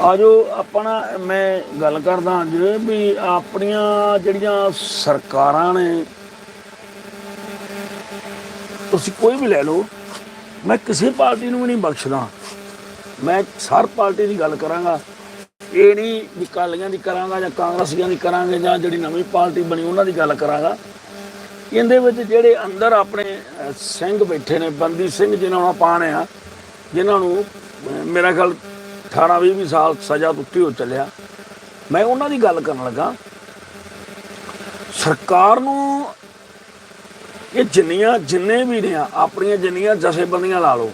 ਆਜੋ ਨਾ ਮੈਂ ਗੱਲ ਕਰਦਾ ਅੱਜ ਵੀ ਆਪਣੀਆਂ ਜਿਹੜੀਆਂ ਸਰਕਾਰਾਂ ਨੇ, ਤੁਸੀਂ ਕੋਈ ਵੀ ਲੈ ਲਓ, ਮੈਂ ਕਿਸੇ ਪਾਰਟੀ ਨੂੰ ਵੀ ਨਹੀਂ ਬਖਸ਼ਦਾ। ਮੈਂ ਹਰ ਪਾਰਟੀ ਦੀ ਗੱਲ ਕਰਾਂਗਾ। ਇਹ ਨਹੀਂ ਵੀ ਕਾਲੀਆਂ ਦੀ ਕਰਾਂਗਾ ਜਾਂ ਕਾਂਗਰਸੀਆਂ ਦੀ ਕਰਾਂਗੇ ਜਾਂ ਜਿਹੜੀ ਨਵੀਂ ਪਾਰਟੀ ਬਣੀ ਉਹਨਾਂ ਦੀ ਗੱਲ ਕਰਾਂਗਾ। ਇਹਦੇ ਵਿੱਚ ਜਿਹੜੇ ਅੰਦਰ ਆਪਣੇ ਸਿੰਘ ਬੈਠੇ ਨੇ, ਬੰਦੀ ਸਿੰਘ ਜਿਨ੍ਹਾਂ ਨੂੰ ਆਪਾਂ ਨੇ ਆ, ਜਿਨ੍ਹਾਂ ਨੂੰ ਮੇਰਾ ਖਿਆਲ 18 20 ਵੀਹ ਸਾਲ ਸਜ਼ਾ ਤੋਂ ਉੱਤੇ ਹੋ ਚੱਲਿਆ। ਮੈਂ ਉਹਨਾਂ ਦੀ ਗੱਲ ਕਰਨ ਲੱਗਾ। ਸਰਕਾਰ ਨੂੰ ਇਹ ਜਿੰਨੀਆਂ, ਜਿੰਨੇ ਵੀ ਨੇ, ਆਪਣੀਆਂ ਜਿੰਨੀਆਂ ਜਥੇਬੰਦੀਆਂ ਲਾ ਲਓ,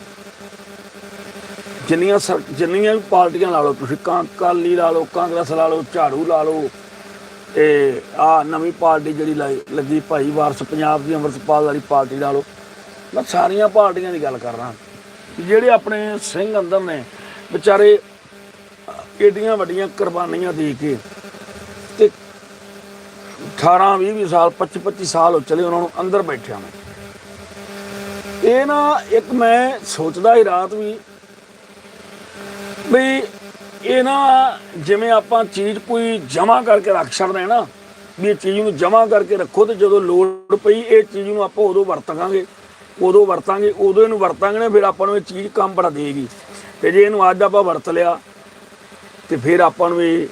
ਜਿੰਨੀਆਂ ਜਿੰਨੀਆਂ ਵੀ ਪਾਰਟੀਆਂ ਲਾ ਲਓ, ਤੁਸੀਂ ਕਾਂ ਲਾ ਲਓ, ਕਾਂਗਰਸ ਲਾ ਲਓ, ਝਾੜੂ ਲਾ ਲਓ, ਤੇ ਆ ਨਵੀਂ ਪਾਰਟੀ ਜਿਹੜੀ ਲਾਈ- ਲੱਗੀ ਭਾਈ ਵਾਰਸ ਪੰਜਾਬ ਦੀ, ਅੰਮ੍ਰਿਤਪਾਲ ਵਾਲੀ ਪਾਰਟੀ ਲਾ ਲਓ। ਮੈਂ ਸਾਰੀਆਂ ਪਾਰਟੀਆਂ ਦੀ ਗੱਲ ਕਰ ਰਹਾ ਜਿਹੜੇ ਆਪਣੇ ਸਿੰਘ ਅੰਦਰ ਨੇ, ਵਿਚਾਰੇ ਏਡੀਆਂ ਵੱਡੀਆਂ ਕੁਰਬਾਨੀਆਂ ਦੇ ਕੇ ਤੇ 18 20 20 ਸਾਲ 25 25 ਸਾਲ ਹੋ ਚਲੇ ਉਹਨਾਂ ਨੂੰ ਅੰਦਰ ਬੈਠਿਆ ਮੈਂ ਇਹ ਨਾ ਇੱਕ ਮੈਂ ਸੋਚਦਾ ਹੀ ਰਾਤ ਵੀ ਵੀ ਇਹ ਨਾ ਜਿਵੇਂ ਆਪਾਂ ਚੀਜ਼ ਕੋਈ ਜਮਾ ਕਰਕੇ ਰੱਖ ਛੱਡਦੇ ਹਾਂ ਨਾ, ਵੀ ਇਹ ਚੀਜ਼ ਨੂੰ ਜਮਾ ਕਰਕੇ ਰੱਖੋ ਤੇ ਜਦੋਂ ਲੋੜ ਪਈ ਇਹ ਚੀਜ਼ ਨੂੰ ਆਪਾਂ ਉਦੋਂ ਵਰਤਾਂਗੇ ਉਦੋਂ ਵਰਤਾਂਗੇ, ਉਦੋਂ ਇਹਨੂੰ ਵਰਤਾਂਗੇ ਨਾ, ਫਿਰ ਆਪਾਂ ਨੂੰ ਇਹ ਚੀਜ਼ ਕੰਮ ਬੜਾ ਦੇਗੀ ਤੇ ਜੇ ਇਹਨੂੰ ਅੱਜ ਆਪਾਂ ਵਰਤ ਲਿਆ ਤੇ ਫਿਰ ਆਪਾਂ ਨੂੰ ਇਹ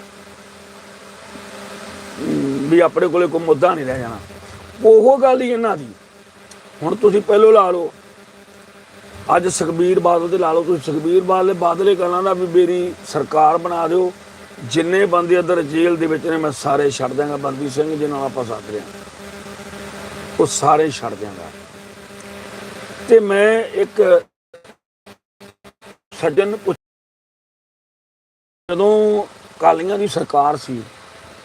ਵੀ ਆਪਣੇ ਕੋਲੇ ਕੋਈ ਮੁੱਦਾ ਨਹੀਂ ਰਹਿ ਜਾਣਾ। ਉਹ ਗੱਲ ਹੀ ਇਹਨਾਂ ਦੀ। ਹੁਣ ਤੁਸੀਂ ਪਹਿਲੋਂ ਲਾ ਲਓ, ਅੱਜ ਸੁਖਬੀਰ ਬਾਦਲ ਤੇ ਲਾ ਲਓ, ਤੁਸੀਂ ਸੁਖਬੀਰ ਬਾਦਲ ਦੇ ਬਾਦਲੇ ਗੱਲਾਂ ਦਾ ਵੀ ਮੇਰੀ ਸਰਕਾਰ ਬਣਾ ਦਿਓ। ਜਿੰਨੇ ਬੰਦੇ ਅੰਦਰ ਜੇਲ੍ਹ ਦੇ ਵਿੱਚ ਨੇ, ਮੈਂ ਸਾਰੇ ਛੱਡ ਦਿਆਂਗਾ ਬੰਦੀ ਸਿੰਘ ਜਿਹਨਾਂ ਨੂੰ ਆਪਾਂ ਸਾਥ ਰਹੇ ਹਾਂ ਉਹ ਸਾਰੇ ਛੱਡ ਦਿਆਂਗਾ। ਤੇ ਮੈਂ ਇੱਕ ਸੱਜਣ ਜਦੋਂ ਕਾਲੀਆਂ ਦੀ ਸਰਕਾਰ ਸੀ,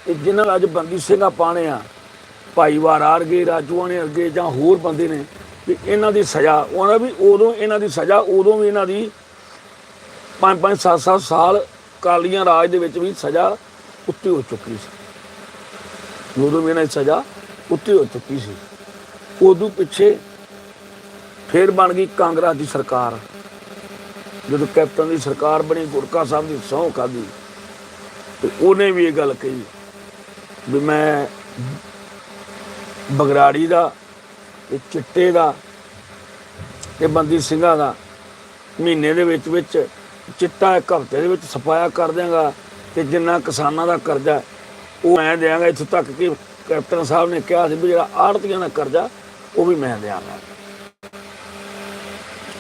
ਤੇ ਜਿਨ੍ਹਾਂ ਨਾਲ ਅੱਜ ਬੰਦੀ ਸਿੰਘਾਂ ਪਾਣੇ ਆ ਭਾਈਵਾਰ ਆਰਗੇ, ਰਾਜੂਆਂ ਨੇ ਅੱਗੇ ਜਾਂ ਹੋਰ ਬੰਦੇ ਨੇ, ਵੀ ਇਹਨਾਂ ਦੀ ਸਜ਼ਾ, ਉਹਨਾਂ ਵੀ ਉਦੋਂ ਇਹਨਾਂ ਦੀ ਸਜ਼ਾ, ਉਦੋਂ ਵੀ ਇਹਨਾਂ ਦੀ 5-5 7-7 ਸਾਲ ਕਾਲੀਆਂ ਰਾਜ ਦੇ ਵਿੱਚ ਵੀ ਸਜ਼ਾ ਉੱਤੇ ਹੋ ਚੁੱਕੀ ਸੀ। ਉਦੋਂ ਵੀ ਇਹਨਾਂ ਦੀ ਸਜ਼ਾ ਉੱਤੇ ਹੋ ਚੁੱਕੀ ਸੀ। ਉਦੋਂ ਪਿੱਛੇ ਫੇਰ ਬਣ ਗਈ ਕਾਂਗਰਸ ਦੀ ਸਰਕਾਰ। ਜਦੋਂ ਕੈਪਟਨ ਦੀ ਸਰਕਾਰ ਬਣੀ, ਗੁਰਕਾ ਸਾਹਿਬ ਦੀ ਸਹੁੰ ਖਾਦੀ ਤੇ ਉਹਨੇ ਵੀ ਇਹ ਗੱਲ ਕਹੀ ਵੀ ਮੈਂ ਬਗਰਾੜੀ ਦਾ ਤੇ ਚਿੱਟੇ ਦਾ ਤੇ ਬੰਦੀ ਸਿੰਘਾਂ ਦਾ ਮਹੀਨੇ ਦੇ ਵਿੱਚ ਵਿੱਚ ਚਿੱਟਾ ਇੱਕ ਹਫ਼ਤੇ ਦੇ ਵਿੱਚ ਸਫਾਇਆ ਕਰ ਦਿਆਂਗਾ ਤੇ ਜਿੰਨਾ ਕਿਸਾਨਾਂ ਦਾ ਕਰਜ਼ਾ ਉਹ ਮੈਂ ਦਿਆਂਗਾ। ਇੱਥੋਂ ਤੱਕ ਕਿ ਕੈਪਟਨ ਸਾਹਿਬ ਨੇ ਕਿਹਾ ਸੀ ਵੀ ਜਿਹੜਾ ਆੜਤੀਆਂ ਦਾ ਕਰਜ਼ਾ ਉਹ ਵੀ ਮੈਂ ਦਿਆਂਗਾ।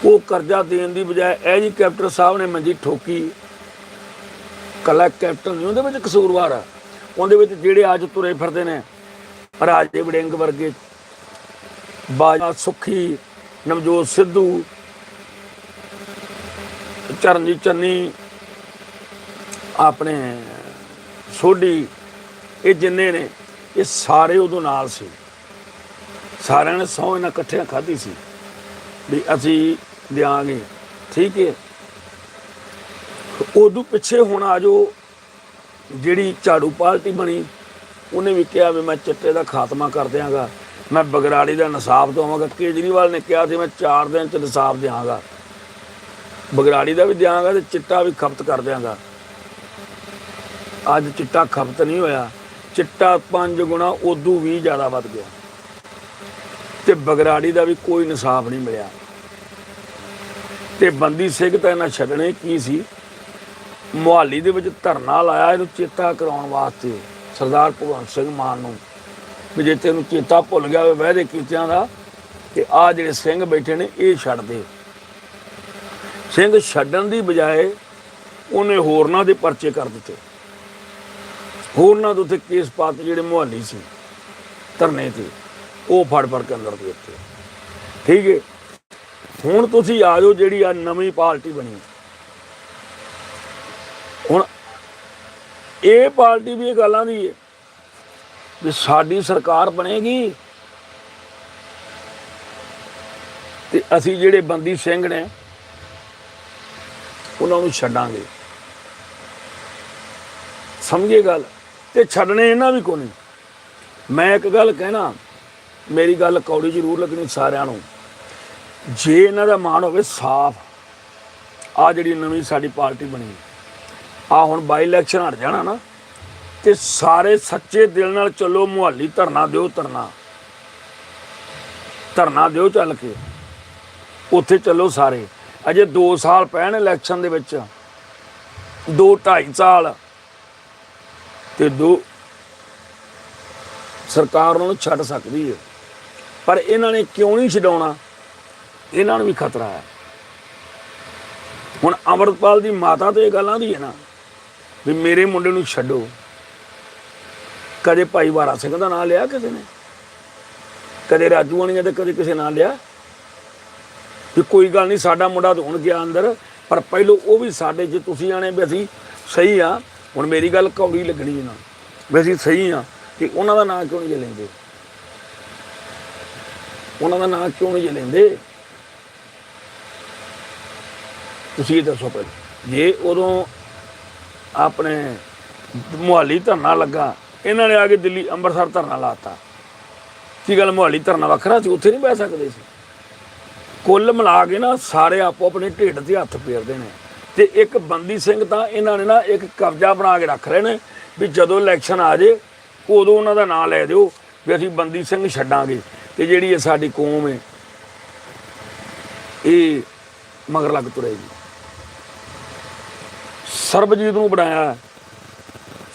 ਉਹ ਕਰਜ਼ਾ ਦੇਣ ਦੀ ਬਜਾਏ ਇਹ ਜੀ ਕੈਪਟਨ ਸਾਹਿਬ ਨੇ ਮੰਜੀ ਠੋਕੀ। ਕੱਲਾ ਕੈਪਟਨ ਨਹੀਂ, ਉਹਦੇ ਵਿੱਚ ਕਸੂਰਵਾਰ ਆ। ਉਹਦੇ ਵਿੱਚ ਜਿਹੜੇ ਅੱਜ ਤੁਰੇ ਫਿਰਦੇ ਨੇ, ਰਾਜੇ ਵੜਿੰਗ ਵਰਗੇ ਬਾਜਾ ਸੁਖੀ, ਨਵਜੋਤ ਸਿੱਧੂ, ਚਰਨਜੀਤ ਚੰਨੀ, ਆਪਣੇ ਸੋਢੀ, ਇਹ ਜਿੰਨੇ ਨੇ, ਇਹ ਸਾਰੇ ਉਦੋਂ ਨਾਲ ਸੀ। ਸਾਰਿਆਂ ਨੇ ਸੌ ਇਹਨਾਂ ਇਕੱਠਿਆਂ ਖਾਧੀ ਸੀ। ਵੀ ਅਸੀਂ ਦਿਆਂਗੇ। ਠੀਕ ਹੈ ਉਦੋਂ ਪਿੱਛੇ ਹੁਣ ਆ ਜੋ ਜਿਹੜੀ ਝਾੜੂ ਪਾਰਟੀ ਬਣੀ, ਉਹਨੇ ਵੀ ਕਿਹਾ ਵੀ ਮੈਂ ਚਿੱਟੇ ਦਾ ਖਾਤਮਾ ਕਰ ਦਿਆਂਗਾ। ਮੈਂ ਬਗਰਾੜੀ ਦਾ ਇਨਸਾਫ ਦਵਾਂਗਾ। ਕੇਜਰੀਵਾਲ ਨੇ ਕਿਹਾ ਸੀ, ਮੈਂ 4 ਦਿਨ ਚ ਇਨਸਾਫ ਦਿਆਂਗਾ। ਬਗਰਾੜੀ ਦਾ ਵੀ ਦਿਆਂਗਾ ਤੇ ਚਿੱਟਾ ਵੀ ਖਪਤ ਕਰ ਦਿਆਂਗਾ। ਅੱਜ ਚਿੱਟਾ ਖਪਤ ਨਹੀਂ ਹੋਇਆ। ਚਿੱਟਾ ਪੰਜ ਗੁਣਾ ਉਦੋਂ ਵੀ ਜ਼ਿਆਦਾ ਵੱਧ ਗਿਆ। ਤੇ ਬਗਰਾੜੀ ਦਾ ਵੀ ਕੋਈ ਇਨਸਾਫ ਨਹੀਂ ਮਿਲਿਆ। ਤੇ ਬੰਦੀ ਸਿੰਘ ਤਾਂ ਇਹਨਾਂ ਛੱਡਣੇ ਕੀ ਸੀ? ਮੁਹਾਲੀ ਦੇ ਵਿੱਚ ਧਰਨਾ ਲਾਇਆ ਇਹਨੂੰ ਚੇਤਾ ਕਰਾਉਣ ਵਾਸਤੇ, ਸਰਦਾਰ ਭਗਵੰਤ ਸਿੰਘ ਮਾਨ ਨੂੰ। ਵੀ ਜੇ ਤੈਨੂੰ ਚੇਤਾ ਭੁੱਲ ਗਿਆ ਹੋਵੇ, ਵਾਅਦੇ ਕੀਤਿਆਂ ਦਾ, ਤੇ ਆ ਜਿਹੜੇ ਸਿੰਘ ਬੈਠੇ ਨੇ, ਇਹ ਛੱਡ ਦੇ। ਸਿੰਘ ਛੱਡਣ ਦੀ ਬਜਾਏ ਉਹਨੇ ਹੋਰਨਾਂ ਦੇ ਪਰਚੇ ਕਰ ਦਿੱਤੇ। ਹੋਰਨਾਂ ਦੇ ਉੱਤੇ ਕੇਸ ਪਾਤ ਜਿਹੜੇ ਮੁਹਾਲੀ ਸੀ, ਧਰਨੇ ਤੇ, ਉਹ ਫੜ ਫੜ ਕੇ ਅੰਦਰ ਦੇ ਦਿੱਤੇ। ਠੀਕ ਹੈ ਹੁਣ ਤੁਸੀਂ ਆ ਜਾਓ ਜਿਹੜੀ ਆ ਨਵੀਂ ਪਾਰਟੀ ਬਣੀ। ਹੁਣ ਇਹ ਪਾਰਟੀ ਵੀ ਇਹ ਗੱਲਾਂ ਦੀ ਹੈ ਵੀ ਸਾਡੀ ਸਰਕਾਰ ਬਣੇਗੀ। ਤੇ ਅਸੀਂ ਜਿਹੜੇ ਬੰਦੀ ਸਿੰਘ ਨੇ, ਉਹਨਾਂ ਨੂੰ ਛੱਡਾਂਗੇ। ਸਮਝੇ ਗੱਲ? ਤੇ ਛੱਡਣੇ ਇਹਨਾਂ ਵੀ ਕੋਈ ਨਹੀਂ ਮੈਂ ਇੱਕ ਗੱਲ ਕਹਿਣਾ, ਮੇਰੀ ਗੱਲ ਕੌੜੀ ਜ਼ਰੂਰ ਲੱਗਣੀ ਸਾਰਿਆਂ ਨੂੰ। ਜੇ ਇਹਨਾਂ ਦਾ ਮਾਨ ਹੋਵੇ ਸਾਫ਼। ਆ ਜਿਹੜੀ ਨਵੀਂ ਸਾਡੀ ਪਾਰਟੀ ਬਣੀ ਆ ਹੁਣ ਬਾਈ ਇਲੈਕਸ਼ਨ ਹਟ ਜਾਣਾ ਨਾ, ਤੇ ਸਾਰੇ ਸੱਚੇ ਦਿਲ ਨਾਲ ਚੱਲੋ, ਮੁਹੱਲੀ ਧਰਨਾ ਦਿਓ ਧਰਨਾ। ਧਰਨਾ ਦਿਓ ਚੱਲ ਕੇ। ਉੱਥੇ ਚੱਲੋ ਸਾਰੇ। ਅਜੇ 2 ਸਾਲ ਪੈਣ ਇਲੈਕਸ਼ਨ ਦੇ ਵਿੱਚ। 2 2.5 ਸਾਲ। ਤੇ ਦੋ ਸਰਕਾਰ ਉਹਨਾਂ ਨੂੰ ਛੱਡ ਸਕਦੀ ਹੈ। ਪਰ ਇਹਨਾਂ ਨੇ ਕਿਉਂ ਨਹੀਂ ਛਡਾਉਣਾ? ਇਹਨਾਂ ਨੂੰ ਵੀ ਖਤਰਾ ਹੈ। ਹੁਣ ਅਮਰਪਾਲ ਦੀ ਮਾਤਾ ਤੇ ਇਹ ਗੱਲ ਦੀ ਹੈ ਨਾ ਵੀ ਮੇਰੇ ਮੁੰਡੇ ਨੂੰ ਛੱਡੋ। ਕਦੇ ਭਾਈ ਵਾਰਾ ਸਿੰਘ ਦਾ ਨਾਂ ਲਿਆ ਕਿਸੇ ਨੇ? ਕਦੇ ਰਾਜੂ ਆਣੀਆਂ ਤੇ ਕਦੇ ਕਿਸੇ ਨਾਂ ਲਿਆ? ਵੀ ਕੋਈ ਗੱਲ ਨਹੀਂ, ਸਾਡਾ ਮੁੰਡਾ ਤਾਂ ਹੁਣ ਗਿਆ ਅੰਦਰ, ਪਰ ਪਹਿਲੋਂ ਉਹ ਵੀ ਸਾਡੇ, ਜੇ ਤੁਸੀਂ ਆਣੇ ਵੀ ਅਸੀਂ ਸਹੀ ਆ, ਹੁਣ ਮੇਰੀ ਗੱਲ ਕੌੜੀ ਲੱਗਣੀ ਨਾ। ਵੀ ਅਸੀਂ ਸਹੀ ਆ ਕਿ ਉਹਨਾਂ ਦਾ ਨਾਂ ਕਿਉਂ ਨਹੀਂ ਜੇ ਲੈਂਦੇ? ਉਹਨਾਂ ਦਾ ਨਾਂ ਕਿਉਂ ਨਹੀਂ ਜੇ ਲੈਂਦੇ? ਤੁਸੀਂ ਇਹ ਦੱਸੋ ਪਹਿਲਾਂ। ਜੇ ਉਦੋਂ ਆਪਣੇ ਮੁਹਾਲੀ ਧਰਨਾ ਲੱਗਾ, ਇਹਨਾਂ ਨੇ ਆ ਕੇ ਦਿੱਲੀ ਅੰਮ੍ਰਿਤਸਰ ਧਰਨਾ ਲਾਤਾ ਕੀ ਗੱਲ ਮੁਹਾਲੀ ਧਰਨਾ ਵੱਖਰਾ ਸੀ? ਉੱਥੇ ਨਹੀਂ ਬਹਿ ਸਕਦੇ ਸੀ। ਕੁੱਲ ਮਿਲਾ ਕੇ ਨਾ ਸਾਰੇ ਆਪੋ ਆਪਣੇ ਢਿੱਡ ਤੇ ਹੱਥ ਫੇਰਦੇ ਨੇ। ਤੇ ਇੱਕ ਬੰਦੀ ਸਿੰਘ ਤਾਂ ਇਹਨਾਂ ਨੇ ਨਾ ਇੱਕ ਕਬਜ਼ਾ ਬਣਾ ਕੇ ਰੱਖ ਰਹੇ ਨੇ ਵੀ ਜਦੋਂ ਇਲੈਕਸ਼ਨ ਆ ਜੇ, ਉਦੋਂ ਉਹਨਾਂ ਦਾ ਨਾਂ ਲੈ ਦਿਓ ਵੀ ਅਸੀਂ ਬੰਦੀ ਸਿੰਘ ਛੱਡਾਂਗੇ। ਤੇ ਜਿਹੜੀ ਇਹ ਸਾਡੀ ਕੌਮ ਹੈ, ਇਹ ਮਗਰ ਲੱਗ ਤੁਰੇਗੀ। ਸਰਬਜੀਤ ਨੂੰ ਬਣਾਇਆ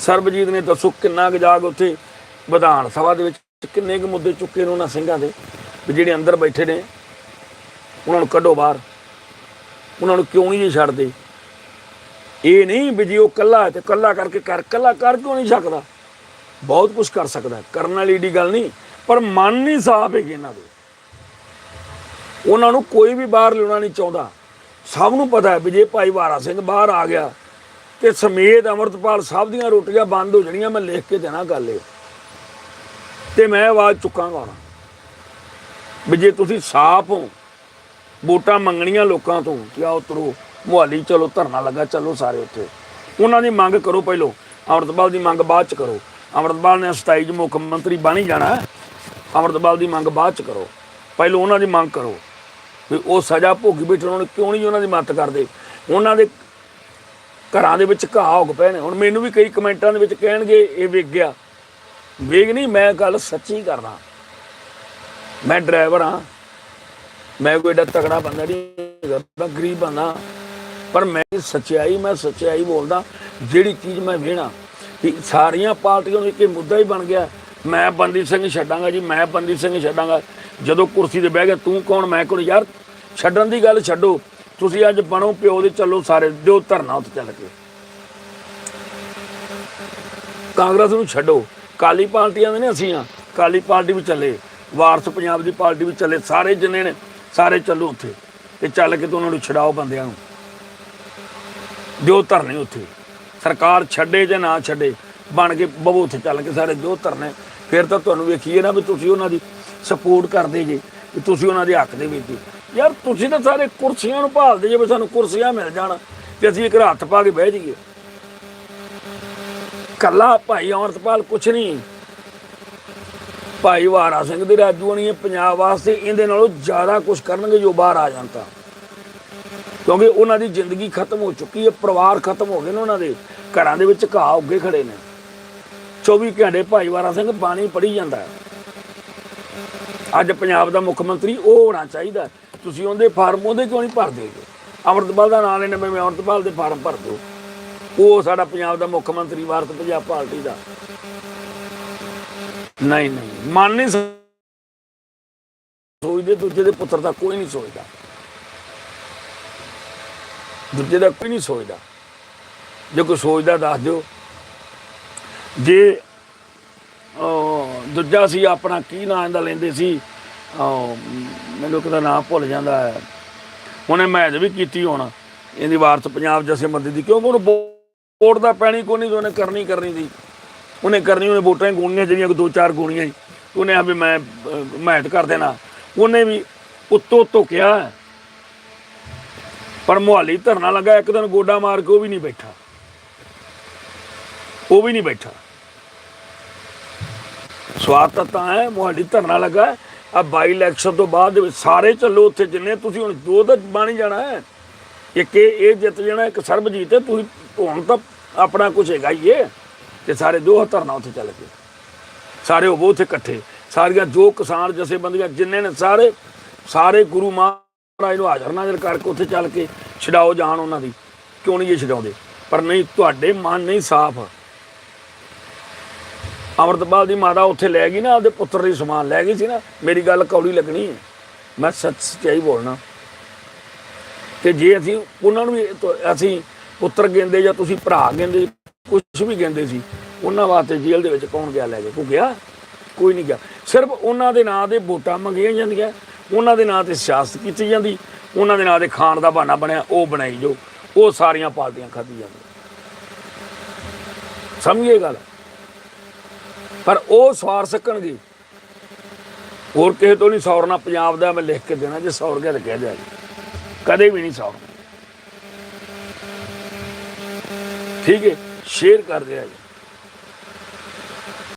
ਸਰਬਜੀਤ ਨੇ ਦੱਸੋ ਕਿੰਨਾ ਕੁ ਜਾਗ ਉੱਥੇ ਵਿਧਾਨ ਸਭਾ ਦੇ ਵਿੱਚ, ਕਿੰਨੇ ਕੁ ਮੁੱਦੇ ਚੁੱਕੇ ਨੇ ਉਹਨਾਂ ਸਿੰਘਾਂ ਦੇ, ਵੀ ਜਿਹੜੇ ਅੰਦਰ ਬੈਠੇ ਨੇ, ਉਹਨਾਂ ਨੂੰ ਕੱਢੋ ਬਾਹਰ। ਉਹਨਾਂ ਨੂੰ ਕਿਉਂ ਨਹੀਂ ਜੀ ਛੱਡਦੇ? ਇਹ ਨਹੀਂ ਵੀ ਜੇ ਉਹ ਕੱਲਾ ਤੇ ਕੱਲਾ ਕਰਕੇ ਕਰ ਕੱਲਾ ਕਰ ਕਿਉਂ ਨਹੀਂ ਸਕਦਾ? ਬਹੁਤ ਕੁਝ ਕਰ ਸਕਦਾ ਕਰਨ ਵਾਲੀ ਏਡੀ ਗੱਲ ਨਹੀਂ, ਪਰ ਮਨ ਨਹੀਂ ਸਾਫ਼ ਹੈਗੇ ਇਹਨਾਂ ਦੇ। ਉਹਨਾਂ ਨੂੰ ਕੋਈ ਵੀ ਬਾਹਰ ਲਿਆਉਣਾ ਨਹੀਂ ਚਾਹੁੰਦਾ। ਸਭ ਨੂੰ ਪਤਾ ਹੈ ਵੀ ਜੇ ਭਾਈ ਵਾਰਾ ਸਿੰਘ ਬਾਹਰ ਆ ਗਿਆ ਤੇ ਸਮੇਤ ਅਮਰਤਪਾਲ ਸਾਹਿਬ ਦੀਆਂ ਰੋਟੀਆਂ ਬੰਦ ਹੋ ਜਾਣੀਆਂ, ਮੈਂ ਲਿਖ ਕੇ ਦੇਣਾ ਗੱਲ ਇਹ। ਤੇ ਮੈਂ ਆਵਾਜ਼ ਚੁੱਕਾਂਗਾ ਹੁਣ ਵੀ ਜੇ ਤੁਸੀਂ ਸਾਫ਼ ਹੋ, ਵੋਟਾਂ ਮੰਗਣੀਆਂ ਲੋਕਾਂ ਤੋਂ ਕਿ ਆਓ ਤੁਰੋ ਮੁਹਾਲੀ ਚਲੋ, ਧਰਨਾ ਲੱਗਾ, ਚਲੋ ਸਾਰੇ ਉੱਥੇ। ਉਹਨਾਂ ਦੀ ਮੰਗ ਕਰੋ ਪਹਿਲੋਂ, ਅਮਰਤਪਾਲ ਦੀ ਮੰਗ ਬਾਅਦ ਚ ਕਰੋ। ਅਮਰਤਪਾਲ ਨੇ 27 ਚ ਮੁੱਖ ਮੰਤਰੀ ਬਣ ਹੀ ਜਾਣਾ। ਹੈ। ਅਮਰਤਪਾਲ ਦੀ ਮੰਗ ਬਾਅਦ ਚ ਕਰੋ। ਪਹਿਲੋਂ ਉਹਨਾਂ ਦੀ ਮੰਗ ਕਰੋ। ਵੀ ਉਹ ਸਜ਼ਾ ਭੋਗੀ ਬੈਠੇ ਉਹਨਾਂ ਨੂੰ ਕਿਉਂ ਨਹੀਂ ਉਹਨਾਂ ਦੀ ਮਦਦ ਕਰਦੇ? ਉਹਨਾਂ ਦੇ ਘਰਾਂ ਦੇ ਵਿੱਚ ਘਾਹ ਉੱਗ ਪਏ ਨੇ। ਹੁਣ ਮੈਨੂੰ ਵੀ ਕਈ ਕਮੈਂਟਾਂ ਦੇ ਵਿੱਚ ਕਹਿਣਗੇ, ਇਹ ਵਿਕ ਗਿਆ। ਵੇਗ ਨਹੀਂ, ਮੈਂ ਗੱਲ ਸੱਚੀ ਕਰਦਾ। ਮੈਂ ਡਰਾਈਵਰ ਹਾਂ। ਮੈਂ ਕੋਈ ਏਡਾ ਤਕੜਾ ਬੰਦਾ ਨਹੀਂ ਮੈਂ ਗਰੀਬ ਬੰਦਾ। ਪਰ ਮੈਂ ਸੱਚਾਈ ਮੈਂ ਸੱਚਾਈ ਬੋਲਦਾ, ਜਿਹੜੀ ਚੀਜ਼ ਮੈਂ ਵੇਣਾ ਸਾਰੀਆਂ ਪਾਰਟੀਆਂ ਨੂੰ ਇੱਕ ਇਹ ਮੁੱਦਾ ਹੀ ਬਣ ਗਿਆ, ਮੈਂ ਬੰਦੀ ਸਿੰਘ ਛੱਡਾਂਗਾ ਜੀ, ਮੈਂ ਬੰਦੀ ਸਿੰਘ ਛੱਡਾਂਗਾ। ਜਦੋਂ ਕੁਰਸੀ ਤੇ ਬਹਿ ਗਿਆ, ਤੂੰ ਕੌਣ? ਮੈਂ ਕੌਣ? ਯਾਰ, ਛੱਡਣ ਦੀ ਗੱਲ ਛੱਡੋ। ਤੁਸੀਂ ਅੱਜ ਬਣੋ ਪਿਓ ਦੇ ਚੱਲੋ ਸਾਰੇ, ਦਿਓ ਧਰਨਾ ਉੱਤੇ ਚੱਲ ਕੇ। ਕਾਂਗਰਸ ਨੂੰ ਛੱਡੋ। ਕਾਲੀ ਪਾਰਟੀਆਂ ਦੇ ਨੇ ਅਸੀਂ ਆ। ਕਾਲੀ ਪਾਰਟੀ ਵੀ ਚੱਲੇ। ਵਾਰਸ ਪੰਜਾਬ ਦੀ ਪਾਰਟੀ ਵੀ ਚੱਲੇ। ਸਾਰੇ ਜਿੰਨੇ ਨੇ, ਸਾਰੇ ਚੱਲੋ ਉੱਥੇ। ਤੇ ਚੱਲ ਕੇ ਤੇ ਉਹਨਾਂ ਨੂੰ ਛਡਾਓ ਬੰਦਿਆਂ ਨੂੰ। ਦਿਓ ਧਰਨੇ ਉੱਥੇ। ਸਰਕਾਰ ਛੱਡੇ ਜਾਂ ਨਾ ਛੱਡੇ, ਬਣ ਕੇ ਬਵੋ ਉੱਥੇ ਚੱਲ ਕੇ ਸਾਰੇ ਦਿਓ ਧਰਨੇ। ਫਿਰ ਤਾਂ ਤੁਹਾਨੂੰ ਵੇਖੀਏ ਨਾ ਵੀ ਤੁਸੀਂ ਉਹਨਾਂ ਦੀ ਸਪੋਰਟ ਕਰਦੇ ਜੇ ਤੁਸੀਂ ਉਹਨਾਂ ਦੇ ਹੱਕ ਦੇ ਵਿੱਚ ਯਾਰ ਤੁਸੀਂ ਤਾਂ ਸਾਰੇ ਕੁਰਸੀਆਂ ਨੂੰ ਭਾਲਦੇ ਜੇ ਵੀ ਸਾਨੂੰ ਕੁਰਸੀਆਂ ਮਿਲ ਜਾਣ ਤੇ ਅਸੀਂ ਇੱਕ ਹੱਥ ਪਾ ਕੇ ਬਹਿ ਜਾਈਏ। ਕੱਲਾ ਭਾਈ ਅਮਰਤਪਾਲ ਕੁਛ ਨਹੀਂ। ਭਾਈ ਵਾਰਾ ਸਿੰਘ ਦੇ ਰਾਜੂਆਣੀ ਪੰਜਾਬ ਵਾਸਤੇ ਇਹਦੇ ਨਾਲੋਂ ਜ਼ਿਆਦਾ ਕੁਝ ਕਰਨਗੇ ਜੋ ਬਾਹਰ ਆ ਜਾਣ ਤਾਂ। ਕਿਉਂਕਿ ਉਹਨਾਂ ਦੀ ਜ਼ਿੰਦਗੀ ਖਤਮ ਹੋ ਚੁੱਕੀ ਹੈ, ਪਰਿਵਾਰ ਖਤਮ ਹੋ ਗਏ ਨੇ ਉਹਨਾਂ ਦੇ। ਘਰਾਂ ਦੇ ਵਿੱਚ ਘਾਹ ਉੱਗੇ ਖੜੇ ਨੇ। 24 ਘੰਟੇ ਭਾਈ ਵਾਰਾ ਸਿੰਘ ਬਾਣੀ ਪੜ੍ਹੀ ਜਾਂਦਾ ਅੱਜ ਪੰਜਾਬ ਦਾ ਮੁੱਖ ਮੰਤਰੀ ਉਹ ਹੋਣਾ ਚਾਹੀਦਾ ਤੁਸੀਂ ਉਹਦੇ ਫਾਰਮ ਉਹਦੇ ਕਿਉਂ ਨਹੀਂ ਭਰਦੇ ਅਮਰਤਪਾਲ ਦਾ ਨਾਂ ਲੈਣੇ ਮੈਂ ਅਮਰਤਪਾਲ ਦੇ ਫਾਰਮ ਭਰ ਦਿਓ। ਉਹ ਸਾਡਾ ਪੰਜਾਬ ਦਾ ਮੁੱਖ ਮੰਤਰੀ, ਭਾਰਤ ਪੰਜਾਬ ਪਾਰਟੀ ਦਾ। ਨਹੀਂ ਨਹੀਂ, ਮਨ ਨਹੀਂ ਸੋਚਦੇ ਦੂਜੇ ਦੇ ਪੁੱਤਰ ਦਾ ਕੋਈ ਨਹੀਂ ਸੋਚਦਾ। ਦੂਜੇ ਦਾ ਕੋਈ ਨਹੀਂ ਸੋਚਦਾ। ਜੇ ਕੋਈ ਸੋਚਦਾ ਦੱਸ ਦਿਓ। ਜੇ ਦੂਜਾ ਸੀ ਆਪਣਾ ਕੀ ਨਾਂ ਦਾ ਲੈਂਦੇ ਸੀ? ਅਹ, ਮੈਨੂੰ ਕਿਹਦਾ ਨਾਮ ਭੁੱਲ ਜਾਂਦਾ ਹੈ। ਉਹਨੇ ਮੈਚ ਵੀ ਕੀਤੀ ਹੁਣ। ਇਹਦੀ ਵਾਰਸ ਪੰਜਾਬ ਜਥੇਬੰਦੀ ਦੀ ਕਿਉਂਕਿ ਉਹਨੂੰ ਵੋਟ ਦਾ ਪੈਣੀ ਕੋਈ ਨਹੀਂ ਉਹਨੇ ਕਰਨੀ ਕਰਨੀ ਦੀ ਉਹਨੇ ਕਰਨੀ ਉਹਨੇ ਵੋਟਾਂ ਹੀ ਗੋਣੀਆਂ ਜਿਹੜੀਆਂ ਦੋ ਚਾਰ ਗੋਣੀਆਂ ਉਹਨੇ ਆ ਵੀ ਮੈਂ ਅਹ, ਕਰ ਦੇਣਾ। ਉਹਨੇ ਵੀ ਉੱਤੋਂ ਉੱਤੋਂ ਕਿਹਾ। ਪਰ ਮੁਹਾਲੀ ਧਰਨਾ ਲੱਗਾ ਇੱਕ ਦਿਨ ਗੋਡਾ ਮਾਰ ਕੇ ਉਹ ਵੀ ਨਹੀਂ ਬੈਠਾ। ਉਹ ਵੀ ਨਹੀਂ ਬੈਠਾ। ਸਵਾਦ ਤਾਂ ਤਾਂ ਹੈ ਮੁਹਾਲੀ ਧਰਨਾ ਲੱਗਾ। ਆ ਬਾਈ ਇਲੈਕਸ਼ਨ ਤੋਂ ਬਾਅਦ ਸਾਰੇ ਚੱਲੋ ਉੱਥੇ ਜਿੰਨੇ, ਤੁਸੀਂ ਹੁਣ ਦੋ ਤਾਂ ਬਣ ਹੀ ਜਾਣਾ ਹੈ। ਇੱਕ ਇਹ ਜਿੱਤ ਜਾਣਾ, ਇੱਕ ਸਰਬਜੀਤ ਹੈ, ਤੁਸੀਂ ਹੁਣ ਤਾਂ ਆਪਣਾ ਕੁਝ ਹੈਗਾ ਹੀ ਹੈ ਤੇ ਸਾਰੇ ਦੋ ਧਰਨਾ ਉੱਥੇ ਚੱਲ ਕੇ ਸਾਰੇ ਉਹ ਉੱਥੇ ਇਕੱਠੇ। ਸਾਰੀਆਂ ਜੋ ਕਿਸਾਨ ਜਥੇਬੰਦੀਆਂ ਜਿੰਨੇ ਨੇ ਸਾਰੇ ਸਾਰੇ ਗੁਰੂ ਮਹਾਰਾਜ ਨੂੰ ਹਾਜ਼ਰ ਨਾਜ਼ਰ ਕਰਕੇ ਉੱਥੇ ਚੱਲ ਕੇ ਛਡਾਓ ਜਾਣ ਉਹਨਾਂ ਦੀ। ਕਿਉਂ ਨਹੀਂ ਇਹ ਛਡਾਉਂਦੇ? ਪਰ ਨਹੀਂ, ਤੁਹਾਡੇ ਮਨ ਨਹੀਂ ਸਾਫ਼। ਅਮਰਤਪਾਲ ਦੀ ਮਾਤਾ ਉੱਥੇ ਲੈ ਗਈ ਨਾ ਆਪਦੇ ਪੁੱਤਰ ਦੀ ਸਮਾਨ ਲੈ ਗਈ ਸੀ ਨਾ, ਮੇਰੀ ਗੱਲ ਕੌੜੀ ਲੱਗਣੀ ਹੈ। ਮੈਂ ਸੱਚ ਸੱਚਾਈ ਬੋਲਣਾ। ਤੇ ਜੇ ਅਸੀਂ ਉਹਨਾਂ ਨੂੰ ਵੀ ਅਸੀਂ ਪੁੱਤਰ ਕਹਿੰਦੇ ਜਾਂ ਤੁਸੀਂ ਭਰਾ ਕਹਿੰਦੇ ਕੁਝ ਵੀ ਕਹਿੰਦੇ ਸੀ, ਉਹਨਾਂ ਵਾਸਤੇ ਜੇਲ੍ਹ ਦੇ ਵਿੱਚ ਕੌਣ ਗਿਆ ਲੈ ਕੇ? ਕੋਈ ਗਿਆ? ਕੋਈ ਨਹੀਂ ਗਿਆ। ਸਿਰਫ ਉਹਨਾਂ ਦੇ ਨਾਂ ਦੇ ਵੋਟਾਂ ਮੰਗੀਆਂ ਜਾਂਦੀਆਂ, ਉਹਨਾਂ ਦੇ ਨਾਂ ਤੇ ਸਿਆਸਤ ਕੀਤੀ ਜਾਂਦੀ, ਉਹਨਾਂ ਦੇ ਨਾਂ ਦੇ ਖਾਣ ਦਾ ਬਹਾਨਾ ਬਣਿਆ, ਉਹ ਬਣਾਈ ਜੋ ਉਹ ਸਾਰੀਆਂ ਪਾਰਟੀਆਂ ਖਾਧੀ ਜਾਂਦੀਆਂ। ਸਮਝੀਏ ਗੱਲ? ਪਰ ਉਹ ਸਵਾਰ ਸਕਣਗੇ। ਹੋਰ ਕਿਸੇ ਤੋਂ ਨਹੀਂ ਸੌਰਨਾ, ਪੰਜਾਬ ਦਾ ਮੈਂ ਲਿਖ ਕੇ ਦੇਣਾ, ਜੇ ਸੌਰ ਗਿਆ ਤਾਂ ਕਹਿ ਦਿਆ ਜੀ। ਕਦੇ ਵੀ ਨਹੀਂ ਸੌਰਨਾ। ਠੀਕ ਹੈ, ਸ਼ੇਅਰ ਕਰ ਦਿਆ ਜੀ।